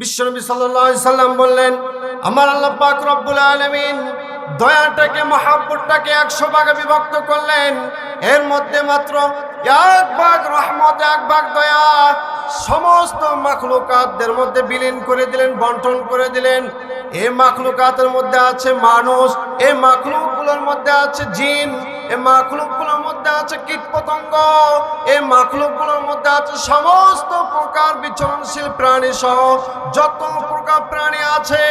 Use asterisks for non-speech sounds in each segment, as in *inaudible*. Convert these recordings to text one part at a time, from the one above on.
বিশ্বনবী সাল্লাল্লাহু সাল্লাম বললেন, আমার আল্লাহ পাক রব্বুল আলামিন দয়াটাকে, মহাব্বতটাকে একশো ভাগে বিভক্ত করলেন। এর মধ্যে মাত্র এক ভাগ রহমত, এক ভাগ দয়া। সমস্ত মাখলুকাতদের মধ্যে বিলীন করে দিলেন, বন্টন করে দিলেন। এ মাখলুকাতের মধ্যে আছে মানুষ, এ মাখলুকগুলোর মধ্যে আছে জিন, এ মাখলুকগুলোর মধ্যে আছে কীট পতঙ্গ এই মাখলুকগুলোর মধ্যে আছে সমস্ত প্রকার বিচরণশীল প্রাণী সহ যত প্রকার প্রাণী আছে,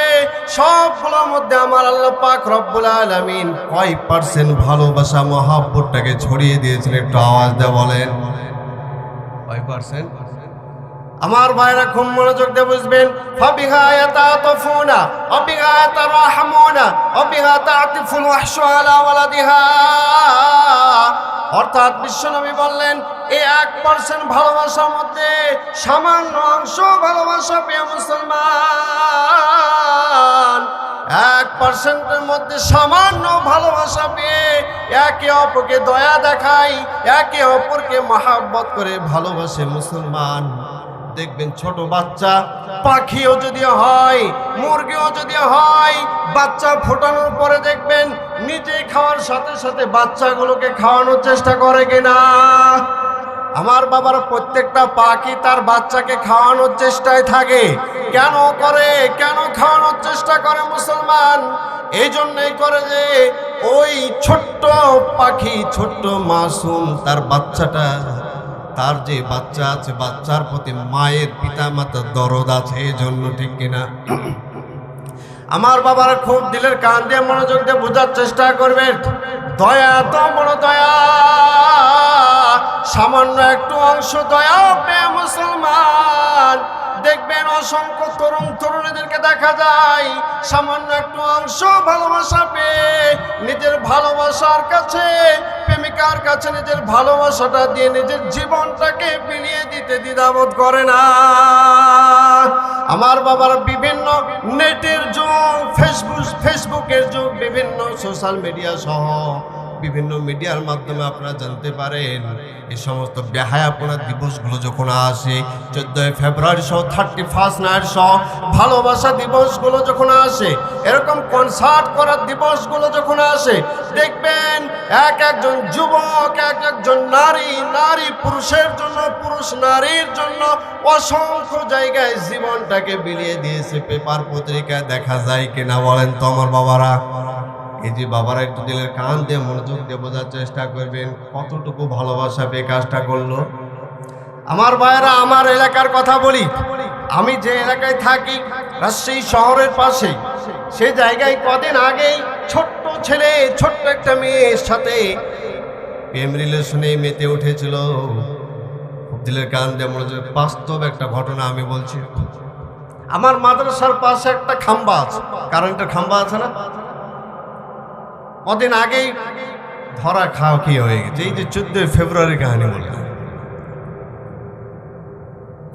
সবগুলোর মধ্যে আমার আল্লাহ পাক রব্বুল আলামিন কয় পার্সেন্ট ভালোবাসা, মহাব্বতটাকে ছড়িয়ে দিয়েছিলেন একটু আওয়াজ দেওয়া বলেন। কয় পার্সেন্ট আমার ভাইরা খুব মনোযোগ দিয়ে বুঝবেন ফবিহায়াতা তফুনা অবিহায়াতা রাহমুনা অবিহায়াতা আতিফুল ওয়াহশু আলা ওয়ালাদিহা। অর্থাৎ বিশ্বনবী বললেন এই এক পার্সেন্ট ভালোবাসার মধ্যে সামান্য অংশ ভালোবাসা পেয়ে মুসলমান। এক পার্সেন্টের মধ্যে সামান্য ভালোবাসা পেয়ে একে অপরকে দয়া দেখাই, একে অপরকে মহাব্বত করে ভালোবাসে মুসলমান। দেখবেন ছোট বাচ্চা, পাখিও যদি হয়, মুরগিও যদি হয়, বাচ্চা ফোটানোর পরে দেখবেন নিজে খাওয়ার সাথে সাথে বাচ্চাগুলোকে খাওয়ানোর চেষ্টা করে কিনা। আমার বাবার প্রত্যেকটা পাখি তার বাচ্চাকে খাওয়ানোর চেষ্টায় থাকে। কেন করে? কেন খাওয়ানোর চেষ্টা করে মুসলমান? এই জন্যই করে যে ওই ছোট্ট পাখি, ছোট্ট মাসুম তার বাচ্চাটা তার যে বাচ্চা আছে, বাচ্চার প্রতি মায়ের পিতা মাতার দরদ আছে, এই জন্য ঠিক কিনা? আমার বাবার খুব দিলের কান দিয়ে মনোযোগ দিয়ে বোঝার চেষ্টা করবেন। দয়া তো বড় দয়া, সামান্য একটু অংশ দয়া মুসলমান। দেখবেন অসংখ্য তরুণ তরুণীদেরকে দেখা যায়, সামান্য একটু অংশ ভালোবাসা পেয়ে নিজের ভালোবাসার কাছে, প্রেমিকার কাছে নিজের ভালোবাসাটা দিয়ে নিজের জীবনটাকে বিলিয়ে দিতে দ্বিধাবোধ করে না। আমার বাবার বিভিন্ন নেটের যুগ, ফেসবুক, ফেসবুকের যুগ, বিভিন্ন সোশ্যাল মিডিয়া সহ বিভিন্ন মিডিয়ার মাধ্যমে আপনারা জানতে পারেন। এই সমস্ত বেহায়াপনা দিবসগুলো যখন আসে, চোদ্দোই ফেব্রুয়ারি সহ থার্টি ফার্স্ট নাইট সহ ভালোবাসা দিবসগুলো যখন আসে, এরকম কনসার্ট করার দিবসগুলো যখন আসে, দেখবেন এক একজন যুবক, এক একজন নারী নারী পুরুষের জন্য, পুরুষ নারীর জন্য অসংখ্য জায়গায় জীবনটাকে বিলিয়ে দিয়েছে। পেপার পত্রিকায় দেখা যায় কিনা বলেন তো আমার বাবারা? এই যে বাবারা একটু দিলের কান দিয়ে মনোযোগ দিয়ে বোঝার চেষ্টা করবেন, কতটুকু ভালোবাসা পেয়ে কাজটা করল। আমার ভাইয়েরা, আমার এলাকার কথা বলি। আমি যে এলাকায় থাকি, রাজশাহী শহরের পাশে, সে জায়গায় কদিন আগেই ছোট্ট ছেলে, ছোট্ট একটা মেয়ের সাথে প্রেম রিলেশনে মেতে উঠেছিল। দিলের কান দিয়ে মনোযোগ, বাস্তব একটা ঘটনা আমি বলছি। আমার মাদ্রাসার পাশে একটা খাম্বা আছে। কারেন্টের খাম্বা আছে না? কদিন আগেই ধরা খাওয়া কি হয়ে গেছে। এই যে চোদ্দই ফেব্রুয়ারি কাহিনী বললাম।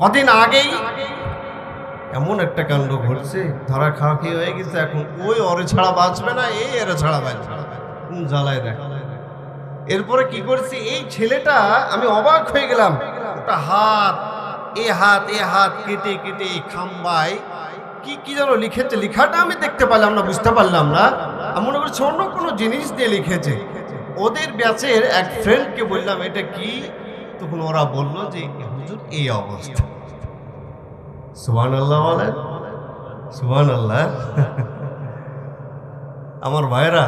কদিন আগেই এমন একটা কাণ্ড ঘটছে, ধরা খাওয়া কি হয়ে গেছে, এখন ওই অরে ছাড়া বাঁচবে না, এই এরে ছাড়া বাঁচবে কোন জ্বালায় দেখ। এরপরে কি করেছে, এই ছেলেটা, আমি অবাক হয়ে গেলাম। ওটা হাত, এ হাত এ হাত কেটে কেটে খাম্বায়, কি কি যেন লিখেছে, লিখাটা আমি দেখতে পারলাম না, বুঝতে পারলাম না। আমি মনে করছি অন্য কোনো জিনিস দিয়ে লিখেছে। ওদের ব্যাচের এক ফ্রেন্ডকে বললাম, এটা কি? তখন ওরা বলল যে হুজুর এই অবস্থা। সুহান আল্লাহ বলেন সুহান আল্লাহ আমার ভাইরা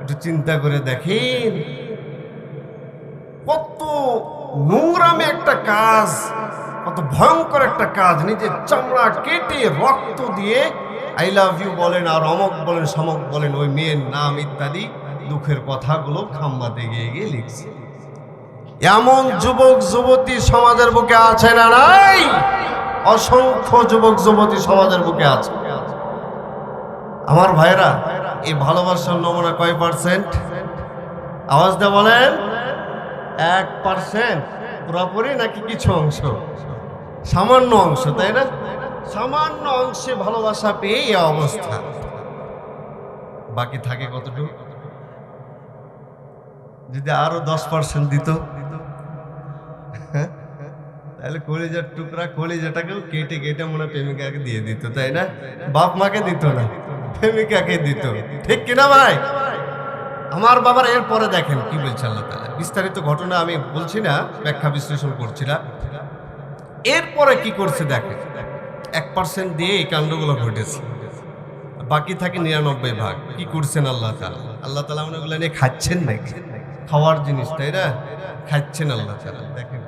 একটু চিন্তা করে দেখেন। কত নোংরামে একটা কাজ, কত ভয়ঙ্কর একটা কাজ, নিজের চামড়া কেটে রক্ত দিয়ে আই লাভ ইউ বলেন আর অমক বলেন, সমক বলেন, ওই মেয়ের নাম ইত্যাদি দুঃখের কথাগুলো খাম্বাতে গিয়ে গিয়ে লিখছে। এমন যুবক, যুবতী সমাজের বুকে আছে না নাই? অসংখ্য যুবক, যুবতী সমাজের বুকে আছে। আমার ভাইরা এই ভালোবাসার নমুনা কয় পার্সেন্ট আওয়াজ দিয়ে বলেন, এক পার্সেন্ট পুরোপুরি নাকি কিছু অংশ? সামান্য অংশ, তাই না? সামান্য অংশে ভালোবাসা পেয়ে এই অবস্থা। বাকি থাকে কতটুকু? যদি আরও দশ পার্সেন্ট দিত? তাহলে কলিজার টুকরা কলিজাটাকেও কেটে কেটে মনে প্রেমিকাকে দিয়ে দিত, তাই না? বাপ মাকে দিত না, প্রেমিকাকে দিত। ঠিক কিনা ভাই? আমার বাবার এরপরে দেখেন কি বলছে আল্লাহ তাআলা। বিস্তারিত ঘটনা আমি বলছি না, ব্যাখ্যা বিশ্লেষণ করছি না। এরপরে কি করছে দেখেন। এক পার্সেন্ট দিয়ে এই কাণ্ডগুলো ঘটেছে। বাকি থাকে নিরানব্বই ভাগ। কি করছেন আল্লাহ তালা আল্লাহ তালা মানে নিয়ে খাচ্ছেন না খাওয়ার জিনিস, তাই না? খাচ্ছেন আল্লাহ তালা দেখেন।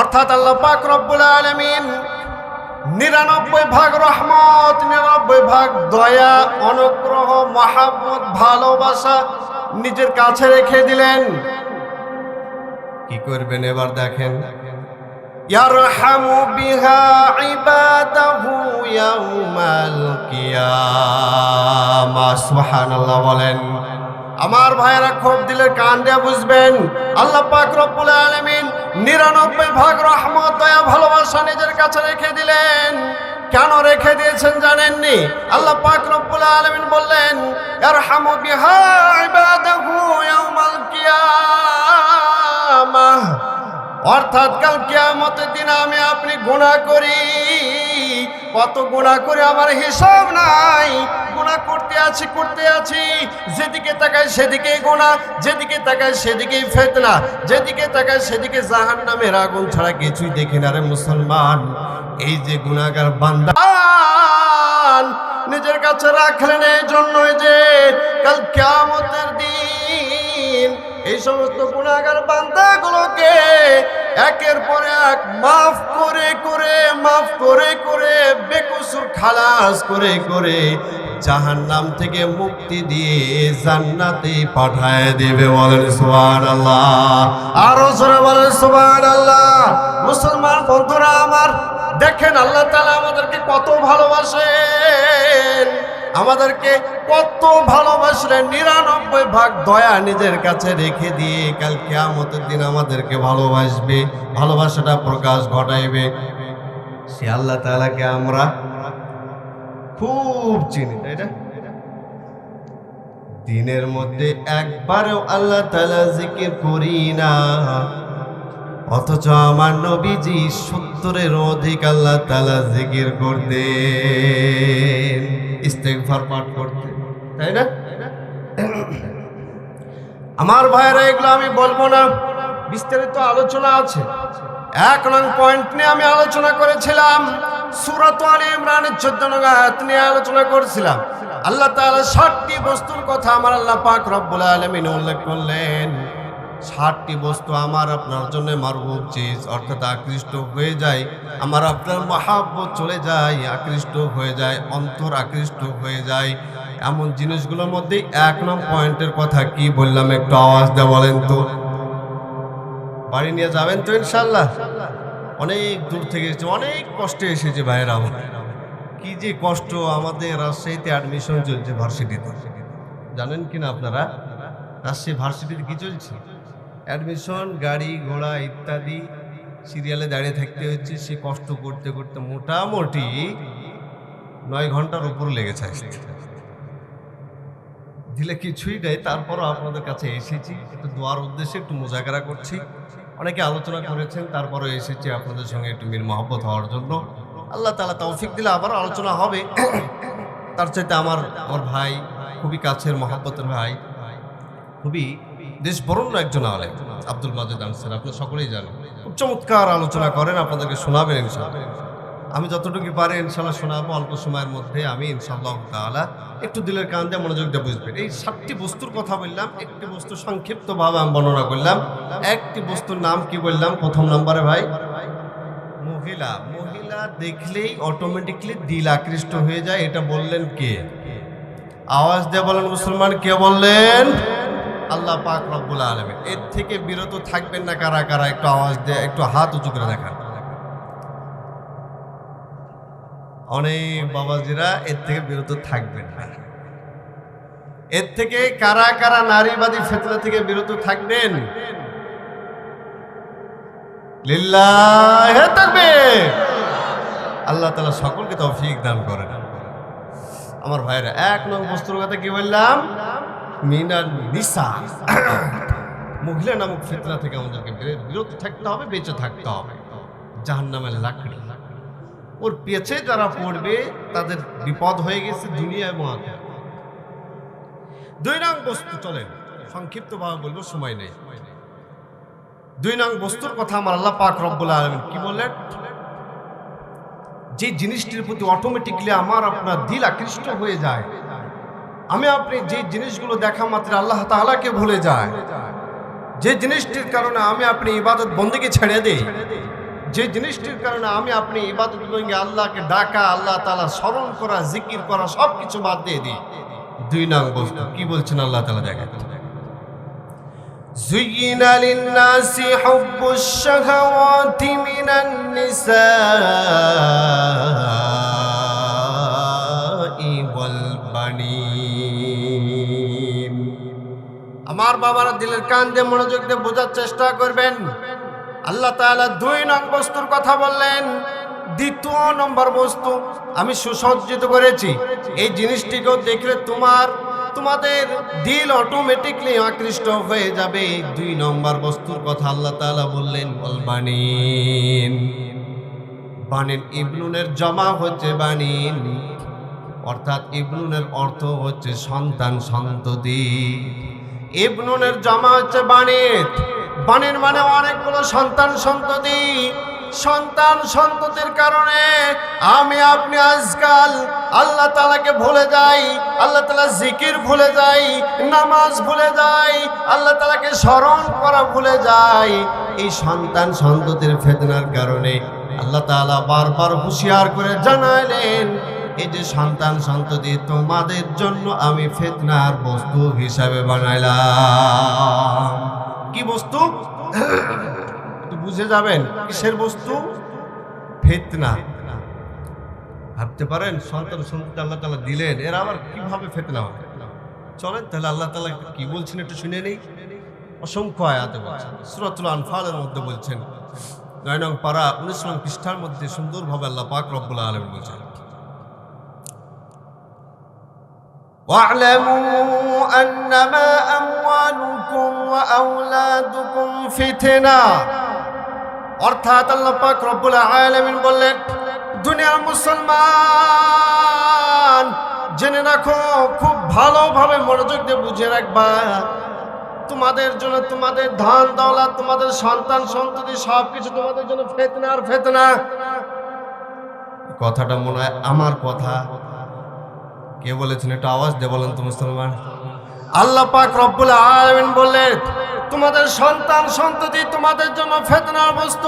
অর্থাৎ আল্লাহ পাক রব্বুল আলমিন নিরানব্বই ভাগ রহমত, নিরানব্বই ভাগ দয়া, অনুগ্রহ, মহাব্বত, ভালোবাসা নিজের কাছে রেখে দিলেন। কি করবেন এবার দেখেন। বলেন, আমার ভাইয়েরা খুব দিলের কান দিয়ে বুঝবেন, আল্লাহ পাক রব্বুল আলামিন নিরানব্বই ভাগ রহমত, দয়া, ভালোবাসা নিজের কাছে রেখে দিলেন। কেন রেখে দিয়েছেন জানেননি? আল্লাহ পাক রব্বুল আলামিন বললেন, ইয়ারহামু বিহা অর্থাৎ কাল কিয়ামতের দিন আমি আপনি গুণা করি। কত গুণা করে আমার হিসাব নাই। গুণা করতে আছি করতে আছি। যেদিকে তাকায় সেদিকেই গোনা যেদিকে তাকায় সেদিকেই ফেতনা, যেদিকে তাকায় সেদিকে জাহান্নামের আগুন ছাড়া কিছুই দেখি না রে মুসলমান। এই যে গুনাহগার বান্দা। নিজের কাছে রাখলেন এই জন্যই যে কাল কিয়ামতের দিন এই সমস্ত গুণাগার বান্দাগুলোকে একের পর এক মাফ করে করে, মাফ করে করে, বেকসুর খালাস করে করে জাহান্নাম থেকে মুক্তি দিয়ে জান্নাতে পাঠায় দেবে বলেন সুবহান আল্লাহ আরও জোরে বলেন সুবহান আল্লাহ মুসলমান বন্ধুরা আমার, দেখেন আল্লাহ তাআলা আমাদেরকে কত ভালোবাসেন। আমাদেরকে কত ভালোবাসলেন নিরানব্বই ভাগ দয়া নিজের কাছে রেখে দিয়ে কাল কেয়ামতের দিন আমাদেরকে ভালোবাসবে, ভালোবাসাটা প্রকাশ ঘটাইবে। সে আল্লাহ তালাকে আমরা খুব চিনি, তাই না? দিনের মধ্যে একবারও আল্লাহ তালা জিকির করি না। অথচ আমার নবীজি সত্তরের অধিক আল্লাহ তাআলা জিকির করতেন, ইস্তেগফার পাঠ তাই না? আমার ভাইয়েরা, এগুলো আমি বলব না। বিস্তারিত আলোচনা আছে। এক নং পয়েন্ট নিয়ে আমি আলোচনা করেছিলাম, সুরত আলী ইমরানের চোদ্দ নং আয়াত নিয়ে আলোচনা করেছিলাম। আল্লাহ তাআলা ষাটটি বস্তুর কথা আমার আল্লাহ পাক রব্বুল আলামিন উল্লেখ করলেন। ষাটটি বস্তু আমার আপনার জন্য মারবুব চিজ। অর্থাৎ আকৃষ্ট হয়ে যায়। আমার আপনার মহাব্বত চলে যায়, আকৃষ্ট হয়ে যায়, অন্তর আকৃষ্ট হয়ে যায়। এমন জিনিসগুলোর মধ্যে এক নং পয়েন্টের কথা কি বললাম একটু আওয়াজ দেওয়া বলেন তো। বাড়ি নিয়ে যাবেন তো ইনশাল্লাহ অনেক দূর থেকে এসেছে, অনেক কষ্টে এসেছে ভাইয়েরা আমার। কি যে কষ্ট আমাদের রাজশাহীতে অ্যাডমিশন চলছে ভার্সিটিতে জানেন কি না আপনারা? রাজশাহী ভার্সিটিতে কি চলছে? অ্যাডমিশন গাড়ি, ঘোড়া ইত্যাদি সিরিয়ালে দাঁড়িয়ে থাকতে হচ্ছে। সে কষ্ট করতে করতে মোটামুটি নয় ঘণ্টার উপর লেগেছে দিলে কিছুই নেই। তারপরও আপনাদের কাছে এসেছি। একটু দোয়ার উদ্দেশ্যে একটু মোজাকারা করছি। অনেকে আলোচনা করেছেন, তারপরও এসেছি আপনাদের সঙ্গে একটু মিল মহব্বত হওয়ার জন্য। আল্লাহ তালা তৌফিক দিলে আবারও আলোচনা হবে। তার চাইতে আমার আমার ভাই, খুবই কাছের মহাব্বতের ভাই, খুবই দেশ বরণ্য একজন আলেম, আব্দুল মাজেদ আনসার আপনি সকলেই জানেন। খুব চমৎকার আলোচনা করেন, আপনাদেরকে শোনাবেন ইনশাল্লাহ আমি যতটুকু পারি ইনশাল্লাহ শোনাবো, অল্প সময়ের মধ্যে আমি ইনশাল্লাহ তাআলা একটু দিলের কান দিয়ে মনোযোগ দিয়ে বুঝবেন। এই সাতটি বস্তুর কথা বললাম, একটি বস্তু সংক্ষিপ্তভাবে আমি বর্ণনা করলাম। একটি বস্তুর নাম কি বললাম? প্রথম নম্বরে ভাই। মহিলা। মহিলা দেখলেই অটোমেটিকলি দিল আকৃষ্ট হয়ে যায়, এটা বললেন কে? আওয়াজ দিয়ে বলেন মুসলমান, কে বললেন? আল্লাহ পাক রব্বুল আলমিন। এর থেকে বিরত থাকবেন না কারা কারা? একটু আওয়াজ দিয়ে একটু হাত উঁচু করে দেখান। অনেক বাবাজিরা এর থেকে বিরত থাকবেন না। এর থেকে কারা কারা নারীবাদী ফেতনা থেকে বিরত থাকবেন? আল্লাহ তালা সকলকে তৌফিক দান করেন। আমার ভাইরা এক নং বস্তুর কথা কি বললাম? মিনার নিসা। মহিলা নামক ফিতনা থেকে আমাদেরকে বিরে- বিরত থাকতে হবে, বেঁচে থাকতে হবে। জাহান্নামের লাকড়ি। ওর পেছে যারা পড়বে, তাদের বিপদ হয়ে গেছে দুনিয়া এবং আখিরাত। দুই নং বস্তু চলেন। সংক্ষিপ্তভাবে বলব, সময় নেই। দুই নং বস্তুর কথা আমার আল্লাহ পাক রব্বুল আলমিন কি বললেন? যে জিনিসটির প্রতি অটোমেটিকলি আমার আপনার দিল আকৃষ্ট হয়ে যায় আমি আপনি যে জিনিসগুলো দেখা মাত্র আল্লাহ তাআলাকে ভুলে যায় যে জিনিসটির কারণে আমি আপনি ইবাদত বন্দিকে ছেড়ে দিই যে জিনিসটির কারণে আমি আপনি ইবাদত বন্দি আল্লাহকে ডাকা আল্লাহ তাআলা স্মরণ করা জিকির করা সব কিছু বাদ দিয়ে দিই দুই নং বস্তু কি বলছেন আল্লাহ তাআলা দেখেন زين للناس حب الشهوات من النساء আমার বাবারা দিলের কান দিয়ে মনোযোগ দিয়ে বোঝার চেষ্টা করবেন। আল্লাহ তাআলা দুই নং বস্তুর কথা বললেন। দ্বিতীয় নম্বর বস্তু আমি সুসজ্জিত করেছি। এই জিনিসটিকেও দেখলে তোমার, তোমাদের দিল অটোমেটিকলি আকৃষ্ট হয়ে যাবে। দুই নম্বর বস্তুর কথা আল্লাহ তাআলা বললেন বলবানিন বানিন ইবনুনের জমা হচ্ছে বানিন। অর্থাৎ ইবনুনের অর্থ হচ্ছে সন্তান সন্ততি। ইবনুনের জমা হচ্ছে বাণিত বাণীর মানে অনেকগুলো সন্তান সন্ততি। সন্তান সন্ততির কারণে আমি, আপনি আজকাল আল্লাহ তালাকে ভুলে যাই, আল্লাহ তালা জিকির ভুলে যাই, নামাজ ভুলে যাই, আল্লাহ তালাকে স্মরণ করা ভুলে যাই। এই সন্তান সন্ততির ফেতনার কারণে আল্লাহ তালা বারবার হুঁশিয়ার করে জানাইলেন এই যে সন্তান সন্ততি, তোমাদের জন্য আমি ফেতনার বস্তু হিসাবে বানাইলাম। কি বস্তু? বুঝে যাবেন, কিসের বস্তু? ফেতনা। ভাবতে পারেন, সন্তান সন্ততি আল্লাহ তালা দিলেন, এরা আবার কীভাবে ফেতনা হবে চলেন, তাহলে আল্লাহ তালা কি বলছেন একটু শুনে নেই? অসংখ্য আয়াতে বলছেন। সুরাতুল আনফালের মধ্যে বলছেন, নয় নং পাড়া উনিশ নং পৃষ্ঠার মধ্যে সুন্দরভাবে আল্লাহ পাক রব্বুল আলম বলছেন واعلموا أنما أموالكم وأولادكم فتنة অর্থাৎ আল্লাহ পাক রব্বুল আলামিন বললেন দুনিয়ার মুসলমান জেনে রাখো খুব ভালোভাবে মনোযোগ দিয়ে বুঝে রাখবা তোমাদের জন্য তোমাদের ধান দৌলত তোমাদের সন্তান সন্ততি সব কিছু তোমাদের জন্য ফেতনা আর ফেতনা কথাটা মনে হয় আমার কথা কে বলেছেন একটু আওয়াজ দিয়ে বলেন তো মুসলমান আল্লাহ পাক রব্বুল আলামিন বললেন তোমাদের সন্তান সন্ততি তোমাদের জন্য ফেতনার বস্তু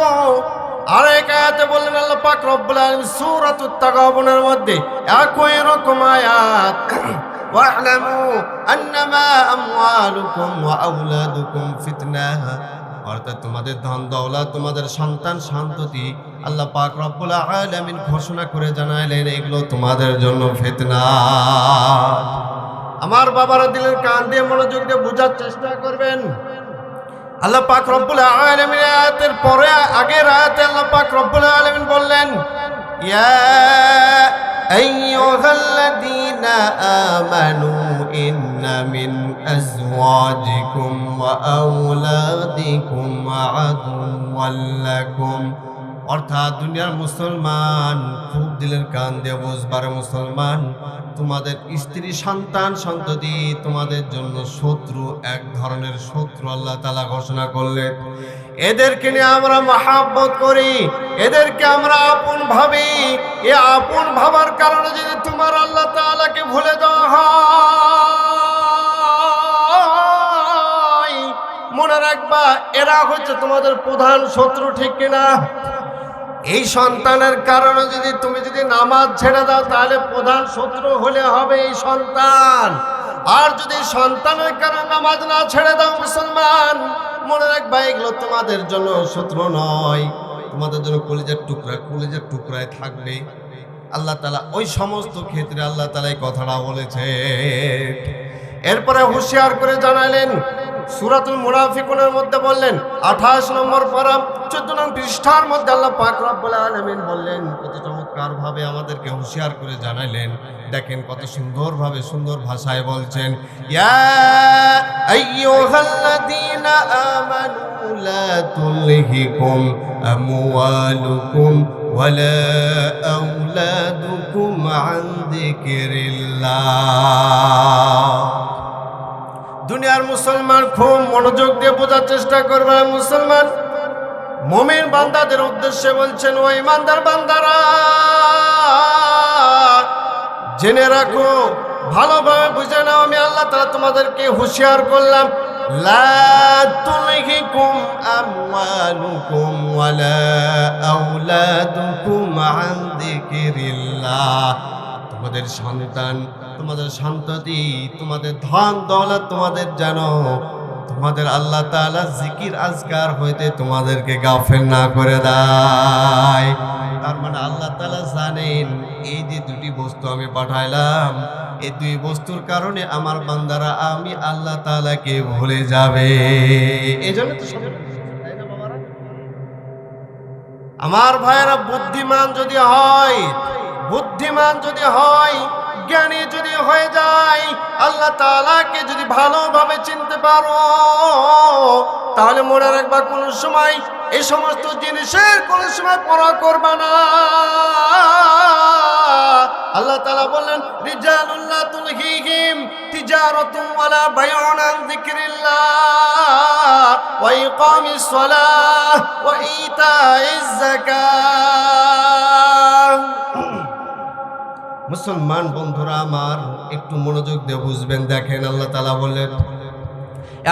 আর এক আয়াতে বললেন আল্লাহ পাক রব্বুল আলামিন সূরাতুত তাগাবুনের মধ্যে একই রকম আয়াত واعلموا انما اموالكم واولادكم فتنه অর্থাৎ তোমাদের ধন দৌলা তোমাদের সন্তান শান্তি আল্লাহ পাক রব্বুল আলামিন ঘোষণা করে জানাইলেন, এগুলো তোমাদের জন্য ফেতনা। আমার বাবারা দিলের কান দিয়ে মনোযোগ দিয়ে বোঝার চেষ্টা করবেন। আল্লাহ পাক রব্বুল আলামিন আয়াতের পরে আগে রাতে আল্লাহ পাক রব্বুল আলামিন বললেন, ইয়া আইয়ুহাল্লাযীনা আমানু إن من أزواجكم وأولادكم عدوا لكم অর্থাৎ দুনিয়ার মুসলমান খুব দিলের কান দিয়ে বুঝবার মুসলমান। তোমাদের স্ত্রী, সন্তান, সন্ততি তোমাদের জন্য শত্রু, এক ধরনের শত্রু আল্লাহ তালা ঘোষণা করলেন। এদেরকে নিয়ে আমরা মহাব্বত করি, এদেরকে আমরা আপন ভাবি। এ আপন ভাবার কারণে যদি তোমার আল্লাহ তাআলাকে ভুলে দেওয়া হয়, মনে রাখবা, এরা হচ্ছে তোমাদের প্রধান শত্রু, ঠিক কিনা? এই সন্তানের কারণে যদি তুমি যদি নামাজ ছেড়ে দাও, তাহলে প্রধান শত্রু হলে হবে এই সন্তান। আর যদি সন্তানের কারণে নামাজ না ছেড়ে দাও মুসলমান, মনে রাখবা, এগুলো তোমাদের জন্য শত্রু নয়। তোমাদের জন্য কলিজার টুকরা, কলিজার টুকরায় থাকবে। আল্লাহ তালা ওই সমস্ত ক্ষেত্রে আল্লাহ তালা এই কথাটা বলেছে। এরপরে হুঁশিয়ার করে জানালেন, সুরাতুল মুনাফিকুনের মধ্যে বললেন, আঠাশ নম্বর পারা চোদ্দ নং পৃষ্ঠার মধ্যে আল্লাহ পাক রব্বুল আলামিন বললেন, কত আমাদেরকে হুঁশিয়ার করে জানাইলেন। দেখেন কত সুন্দরভাবে সুন্দর ভাষায় বলছেন দুনিয়ার মুসলমান খুব মনোযোগ দিয়ে বোঝার চেষ্টা করবে মুসলমান। মমিন বান্দাদের উদ্দেশ্যে বলছেন, ও ইমানদার বান্দারা, জেনে রাখো, ভালোভাবে বুঝে নাও, আমি আল্লাহ তালা তোমাদেরকে হুঁশিয়ার করলাম, লা তুলহিকুম আমওয়ালুকুম ওয়ালা আওলাদুকুম আন যিকরিল্লাহ। তোমাদের সন্তান, তোমাদের সন্ততি, তোমাদের ধন দৌলত তোমাদের জানো তোমাদের আল্লাহ তাআলা জিকির আজকার হইতে তোমাদেরকে গাফেল না করে দেয় তার মানে আল্লাহ তাআলা জানেন, এই যে দুটি বস্তু আমি পাঠাইলাম, এই দুই বস্তুর কারণে আমার বান্দারা আমি আল্লাহ তাআলাকে ভুলে যাবে এই জন্য তো? আমার ভাইয়েরা, বুদ্ধিমান যদি হয়, বুদ্ধিমান যদি হয় জ্ঞানী যদি হয়ে যায়, আল্লাহ তালাকে যদি ভালোভাবে চিনতে পারো, তাহলে মনে রাখবা কোনো সময় এই সমস্ত জিনিসের কোনো সময় পড়া করবা না। আল্লাহ তাআলা বললেন রিজালুল্লাহ তুলহিহিম তিজারাতুম ওয়ালা বাইউন আন যিকরিল্লাহ ওয়া ইকামিস সালাহ ওয়া ইতাইজ যাকাত। মুসলমান বন্ধুরা আমার, একটু মনোযোগ দিয়ে বুঝবেন, দেখেন আল্লাহ তালা বললেন,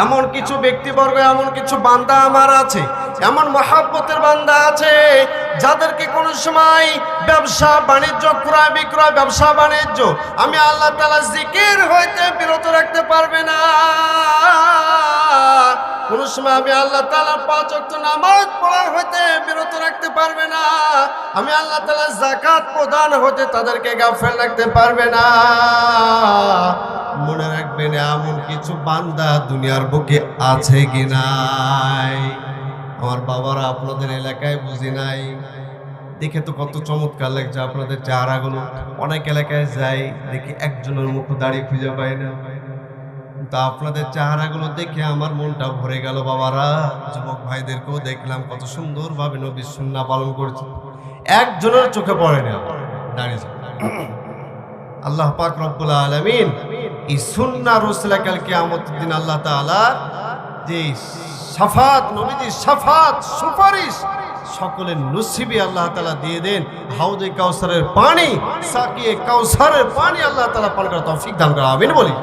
এমন কিছু ব্যক্তিবর্গ, এমন কিছু বান্দা আমার আছে, এমন মহাব্বতের বান্দা আছে, যাদেরকে কোনো সময় ব্যবসা, বাণিজ্য, ক্রয় বিক্রয়, ব্যবসা, বাণিজ্য আমি আল্লাহ তালা জিকির হইতে বিরত রাখতে পারবে না। কোন সময় আমি আল্লাহ তালা পাঁচ অক্ট নামাজ পড়া হইতে বিরত রাখতে পারবে না। আমি আল্লাহ তালা জাকাত প্রদান হতে তাদেরকে গাফেল রাখতে পারবে না। মনে রাখবেন এমন কিছু বান্দা দুনিয়ার বুকে আছে কি নাই? আমার বাবারা আপনাদের এলাকায় বুঝি নাই? দেখে তো কত চমৎকার লাগছে আপনাদের চেহারাগুলো। অনেক এলাকায় যাই, দেখি একজনের মুখ দাঁড়িয়ে খুঁজে পাই না। তা আপনাদের চেহারাগুলো দেখে আমার মনটা ভরে গেল, বাবারা। যুবক ভাইদেরকেও দেখলাম, কত সুন্দরভাবে নবীর সুন্না পালন করছে। একজনের চোখে পড়ে না দাঁড়িয়ে *clears throat* আল্লাহ পাক রব্বুল আলামিন এই সুন্না রসুলা কাল কিয়ামতের দিন আল্লাহ তাআলা যে সাফাত নবীজি সাফাত, সুপারিশ সকলের নসিবে আল্লাহ তাআলা দিয়ে দেন। হাউদে কাউসারের পানি, সাকিয়ে কাউসারের পানি আল্লাহ তাআলা পান করার তৌফিক দান করা আমিন বলি।